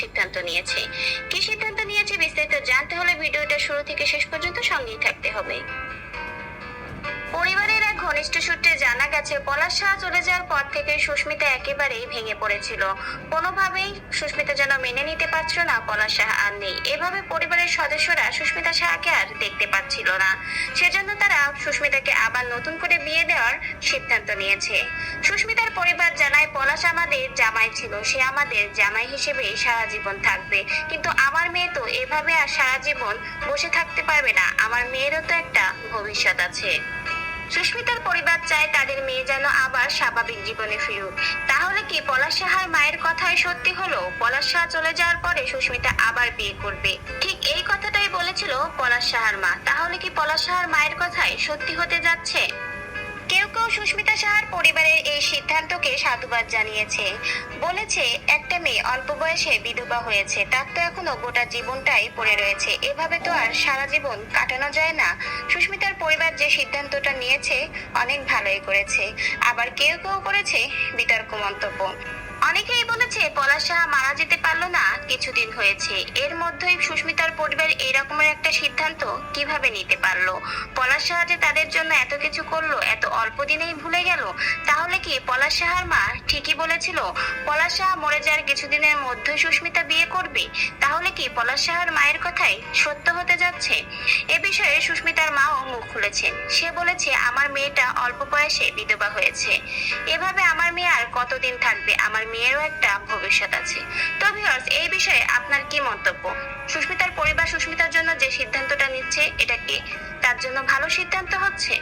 সিদ্ধান্ত নিয়েছে। কি সিদ্ধান্ত নিয়েছে বিস্তারিত জানতে হলে ভিডিওটা শুরু থেকে শেষ পর্যন্ত সঙ্গেই থাকতে হবে। পরিবারের এক ঘনিষ্ঠ সূত্রে জানা গেছে, পলাশ শাহ চলে যাওয়ার পর থেকে সুস্মিতা একেবারেই ভেঙে পড়েছিল। কোনোভাবেই সুস্মিতা যেন মেনে নিতে পারছিল না, পলাশ শাহ আর নেই। এভাবে পরিবারের সদস্যরা সুস্মিতা শাহকে আর দেখতে পাচ্ছিল না। সেজন্য সুস্মিতাকে আবার নতুন করে বিয়ে দেওয়ার সিদ্ধান্ত নিয়েছে। সুস্মিতার পরিবার জানায়, পলাশ আমাদের জামাই ছিল, সে আমাদের জামাই হিসেবে সারা জীবন থাকবে। কিন্তু আমার মেয়ে তো এভাবে আর সারা জীবন বসে থাকতে পারবে না, আমার মেয়েরও তো একটা ভবিষ্যৎ আছে। সুস্মিতার পরিবার চায় তাদের মেয়ে যেন আবার স্বাভাবিক জীবনে ফিরুক। তাহলে কি পলাশ সাহার মায়ের কথাই সত্যি হলো? পলাশ সাহা চলে যাওয়ার পরে সুস্মিতা আবার বিয়ে করবে। বলেছিল পলাশ সাহার মা। তাহলে কি পলাশ সাহার মায়ের কথাই সত্যি হতে যাচ্ছে? কেউ কেউ সুস্মিতা সাহার পরিবারের এই সিদ্ধান্তকে সাধুবাদ জানিয়েছে। বলেছে, একটা মেয়ে অল্প বয়সে বিধবা হয়েছে, তার তো এখনও গোটা জীবনটাই পড়ে রয়েছে। এভাবে তো আর সারা জীবন কাটানো যায় না। সুস্মিতার পরিবার যে সিদ্ধান্তটা নিয়েছে, অনেক ভালোই করেছে। আবার কেউ কেউ করেছে বিতর্ক মন্তব্য। অনেকেই বলেছে, পলাশ সাহা মারা যেতে পারল না, কিছুদিন হয়েছে। এর মধ্যেই সুস্মিতার পরিবার এই রকমের একটা সিদ্ধান্ত কীভাবে নিতে পারল? পলাশ সাহা যে তাদের জন্য এত কিছু করল, এত অল্প দিনেই ভুলে গেল, তাহলে কি পলাশ সাহার মা? ঠিকই বলেছিল। পলাশ মরে যাওয়ার কিছুদিনের মধ্যে সুস্মিতা বিয়ে করবে। তাহলে কি পলাশ সাহার মায়ের কথাই সত্য হতে যাচ্ছে? এ বিষয়ে সুস্মিতার মাও মুখ খুলেছেন সে বলেছে, আমার মেয়েটা অল্প বয়সে বিধবা হয়েছে। এভাবে আমার মেয়ে আর কতদিন থাকবে? আমার মেয়েরও একটা ভবিষ্যৎ আছে। তো ভিউয়ার্স এই বিষয়ে আপনার কি মন্তব্য? সুস্মিতার পরিবার সুস্মিতার জন্য যে সিদ্ধান্তটা নিচ্ছে, এটা কি তার জন্য ভালো সিদ্ধান্ত হচ্ছে?